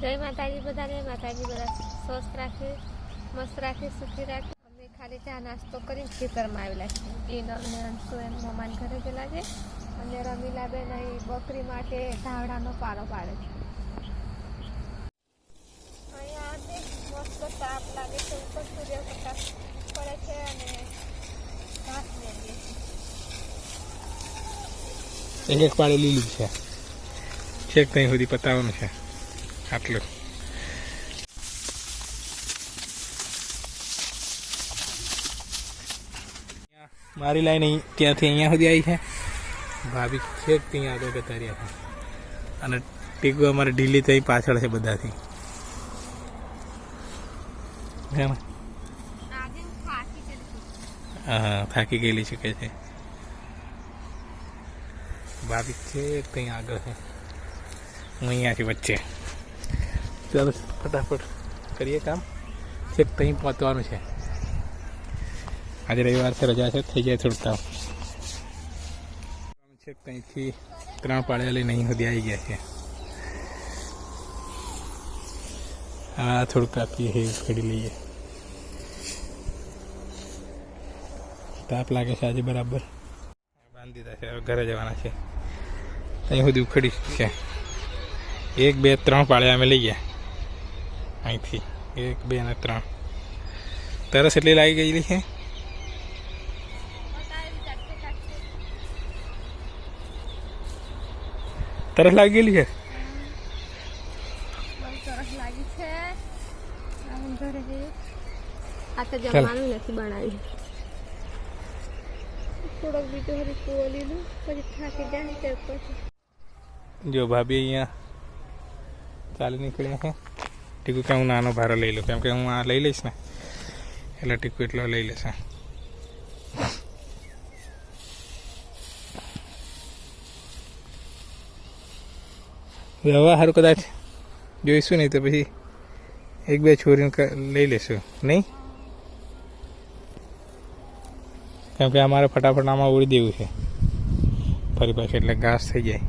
જય માતાજી બધાને, માતાજી બધા સ્વસ્થ રાખે, મસ્ત રાખે, સુખી રાખે. અમે ખાલી ચા નાસ્તો કરીને ખેતરમાં આવેલા છે એ નવને અંશુ એમ મમાન ઘરે ગયેલા છે. અને રમીલાબેન અહીં બકરી માટે ધાવડાનો પારો પાડે છે. અહીંયા મસ્ત તાપ લાગે ઉપર સૂર્યપ્રકાશ પડે છે અને ઘાસ છીએ એક એક લીલું છે. છેક સુધી પતાવવાનું છે. આટલું મારી લાઈન ત્યાંથી અહીંયા સુધી આવી છે. ભાભી છેક ત્યાં આગળ જતા રહ્યા છે. અને ટીકુ અમારે ઢીલી થઈ પાછળ છે બધાથી. હે, થાકી ગયેલી છું. કે છે. ભાભી છે ત્યાં આગળ છે. હું અહીંયાથી વચ્ચે. ચાલો ફટાફટ કરીએ કામ. છેક ત્યાં પહોંચવાનું છે. આજે રવિવાર છે, રજા છે, થઈ જાય થોડું કામ. છેક ત્યાંથી ત્રણ પાડ્યા લઈને અહીં સુધી આવી ગયા છે. હા, થોડુંક કાપીએ હે કરી લઈએ. તાપ લાગે છે આજે બરાબર. બાંધી દીધા છે, હવે ઘરે જવાના છે. અહીં સુધી ઉખડી છે. એક, બે, ત્રણ પાળે અમે લઈ ગયા. અહીંથી. એક બે અને ત્રણ. તરસ એટલી લાગી ગયેલી છે? તરસ લાગી ગયેલી છે. જમવાનું નથી બનાવ્યું. થોડોક બીજું હરી પછી થાકી જાય ત્યાર પછી. જો ભાભી અહીંયા ચાલી નીકળ્યા છે. ટીકુ કે હું નાનો ભારો લઈ લઉં, કેમ કે હું આ લઈ લઈશ ને, એટલે ટીકુ એટલો લઈ લેશે. વ્યવહાર કદાચ જોઈશું નહીં તો પછી એક બે છોરીને લઈ લેશું, નહીં? કેમ કે અમારે ફટાફટ આમાં ઉડી દેવું છે. ફરી પાછું એટલે ઘાસ થઈ જાય.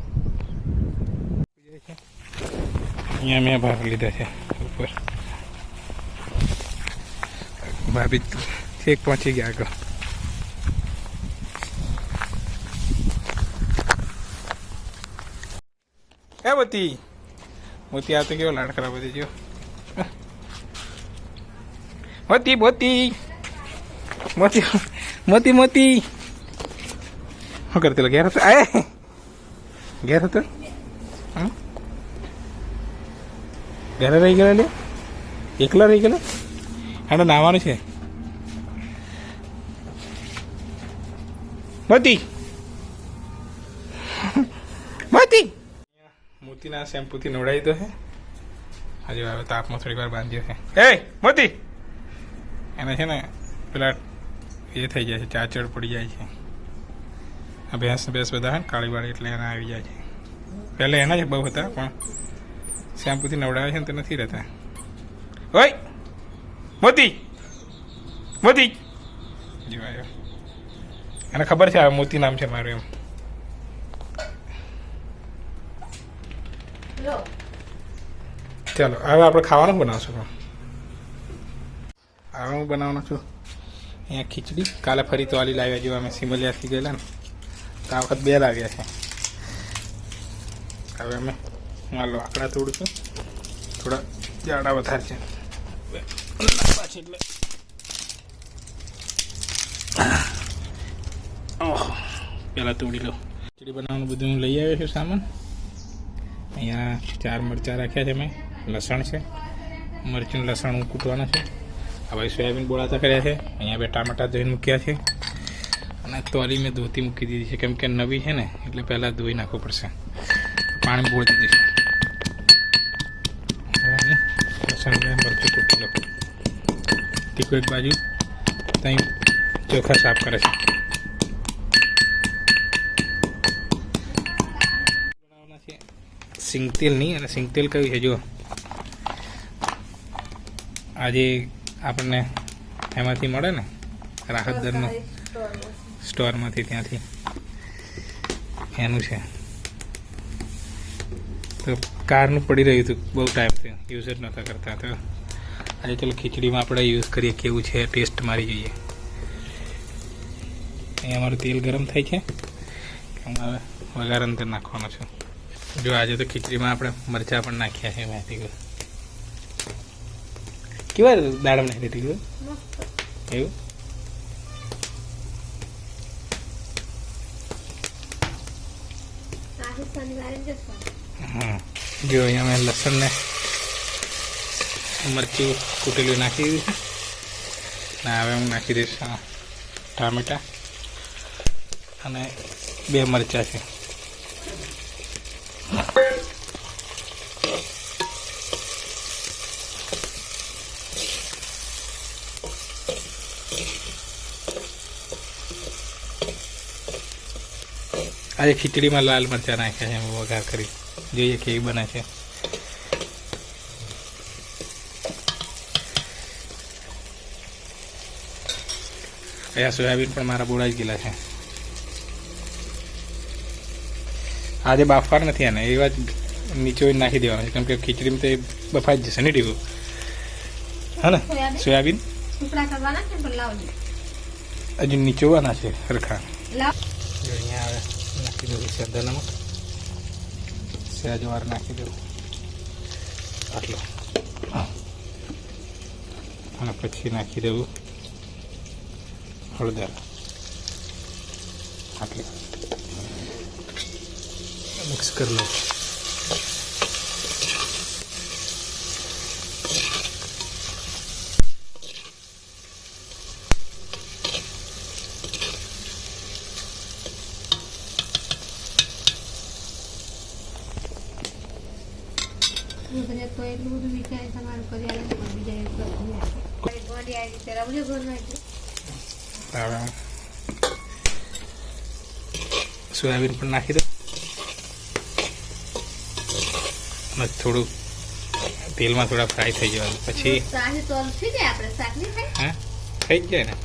અહીંયા મેં ભાગ લીધા છે. ઉપર ભાભી છેક પહોંચી ગયા આગળ હે મોતી મોતી આ તો કેવો લાડ ખરાબ હતી જો મોતી મોતી મોતી મોતી મોતી શું કરતી ઘેર હતો આય ઘેર હતો ઘરે રહી ગયેલા એકલા રહી ગયેલા હાડો નાવાનું છે. મોતી. મોતી. મોતીના શેમ્પુથી નવડાવી દો છે આજે હવે તાપમાં થોડી વાર બાંધ્યો છે એ મોતી. એને છે ને પેલા એ થઈ જાય છે ચાચડ પડી જાય છે. આ ભેંસ ભેંસ બધા ને કાળી વાળી એટલે એના આવી જાય છે. પહેલાં એના જ બહુ હતા પણ શેમ્પુથી નવડાવે છે ને તો નથી રહેતા. ઓય. મોતી. મોતી. જો આવ્યો એને ખબર છે આ મોતી નામ છે મારું એમ. ચાલો હવે આપણે ખાવાનું બનાવશું. હવે હું બનાવવાનો છું. અહીંયા ખીચડી. કાલે ફરી તો આલી લાવ્યા જેવા અમે સિમલિયાથી ગયેલા ને. તો આ વખત બે લાવ્યા છે. હવે અમે હું આ લાકડા તોડું છું. થોડા જાડા વધારે છે. પહેલાં તોડી લો ખીચડી બનાવવાનું બધું હું લઈ આવ્યો છું સામાન અહીંયા ચાર મરચાં રાખ્યા છે મેં લસણ છે મરચું લસણ હું કૂટવાના છે હવે સોયાબીન બોળાતા કર્યા છે અહીંયા બે ટામેટા ધોઈને મૂક્યા છે અને તોરી મેં ધોતી મૂકી દીધી છે કેમ કે નવી છે ને એટલે પહેલાં ધોઈ નાખવું પડશે પાણી બોળી દીધું છે લસણ તીખું એક બાજુ. ત્યાં ચોખા સાફ કરે છે. બનાવવાના છે. સિંગતેલ નહીં અને સિંગતેલ કયું છે જો આજે આપણને એમાંથી મળે ને રાહત દરનું સ્ટોરમાંથી. ત્યાંથી. એનું છે. તો કારનું પડી રહ્યું હતું બહુ ટાઈમથી યુઝ જ નહોતા કરતા તો આજે ચલો ખીચડીમાં આપણે યુઝ કરીએ કેવું છે ટેસ્ટ મારી જોઈએ. અહીંયા અમારું તેલ ગરમ થાય છે. અમારે હવે વઘાર અંદર નાખવાનો છું. જો આજે તો ખીચડીમાં આપણે મરચાં પણ નાખ્યા છે મેથી ગયું કેવા દાડમ નાખી દીધી ગયું એવું? હા જો અહીંયા મેં લસણ ને મરચું કૂટેલું નાખી દીધું ને હવે હું નાખી દઈશ ટામેટા અને બે મરચાં છે. આજે ખીચડીમાં લાલ મરચાં નાખ્યા છે વઘાર કરી. જોઈએ કેવી બને છે. અહીંયા સોયાબીન પણ મારા બોળાઈ ગયેલા છે. આજે બાફવાર નથી આને એવા જ નીચે નાખી દેવાનું છે. કેમ કે ખીચડીમાં તો એ બફાઈ જશે ને ટીવું હા ને? સોયાબીન? હજુ નીચોવાના છે સરખા અહીંયા આવે નાખી દઉં સેંધા નમક સહેજ વાર નાખી દઉં. આટલો. અને પછી નાખી દઉં. હળદર આટલી મિક્સ કરી તને તો એટલું બધું વિચારી તમારું કરી આવે બીજા એક સોયાબીન પણ નાખી દો અને થોડુંક તેલમાં થોડા ફ્રાય થઈ જવાનું. પછી હા? થઈ જાય ને?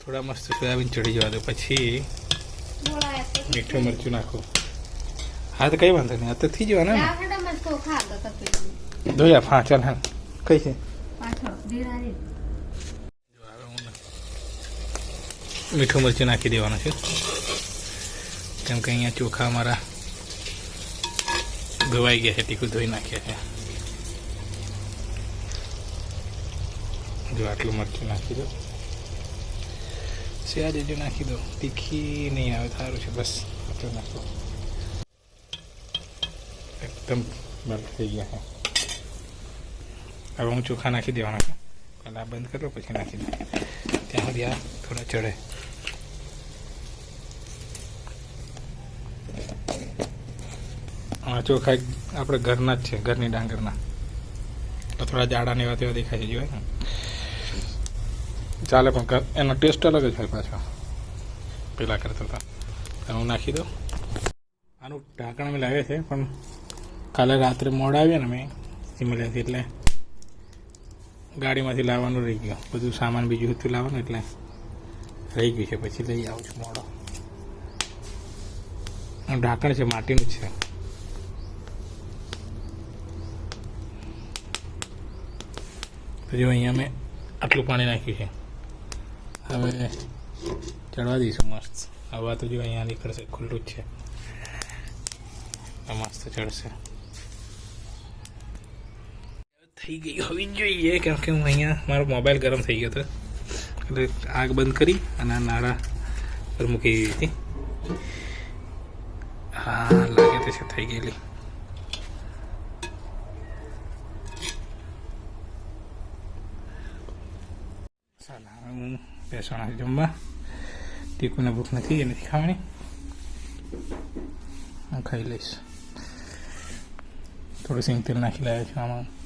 થોડા મસ્ત સોયાબીન ચડી જવા દો. પછી મીઠું મરચું નાખો. હા તો કઈ વાંધો નહીં. અત્યારે થઈ જવાના ને. ધોયા હા ચાલ હા. કઈ છે? મીઠું મરચું નાખી દેવાનું છે. કેમ કે અહીંયા ચોખા અમારા ધોવાઈ ગયા છે તીખું ધોઈ નાખ્યા છે. જો આટલું મરચું નાખી દો. હજુ નાખી દો. તીખી નહીં આવે સારું છે બસ. આટલું નાખો. એકદમ બરાબર થઈ ગયા છે હવે હું ચોખા નાખી દેવાના છે પહેલાં બંધ કરો પછી નાખી દે ત્યાં સુધી આ થોડા ચડે આ ચોખા આપણે ઘરના જ છે ઘરની ડાંગરના તો થોડા જાડા ને એવા તેવા દેખાય છે જોઈએ ચાલે પણ એનો ટેસ્ટ અલગ જ હોય પાછો પેલા કરતા હતા હું નાખી દઉં આનું ઢાંકણ મેં લાગે છે પણ કાલે રાત્રે મોડા આવ્યા ને મેં સિમલિયાથી એટલે ગાડીમાંથી લાવવાનું રહી ગયું. બધું સામાન બીજું હતું લાવવાનું એટલે રહી ગયું છે. પછી લઈ આવું છું મોડો. ઢાંકણ છે, માટીનું છે. જો અહીંયા મેં આટલું પાણી નાખ્યું છે. હવે ચડવા દઈશું મસ્ત. હવા તો જો અહીંયા નીકળશે, ખુલ્લું જ છે. મસ્ત ચડશે. થઈ ગઈ. હોવી જોઈએ કેમ કે હું અહીંયા મારો મોબાઈલ ગરમ થઈ ગયો હતો. એટલે આગ બંધ કરી અને આ નાળા પર મૂકી દીધી હતી. હા, લાગે તો છે, થઈ ગયેલી. હું બેસવાના જમવા. ટીકુને ભૂખ નથી, એ નથી ખાવાની. હું ખાઈ લઈશ. થોડું સિંગ તેલ નાખી લાવ્યા છું આમાં.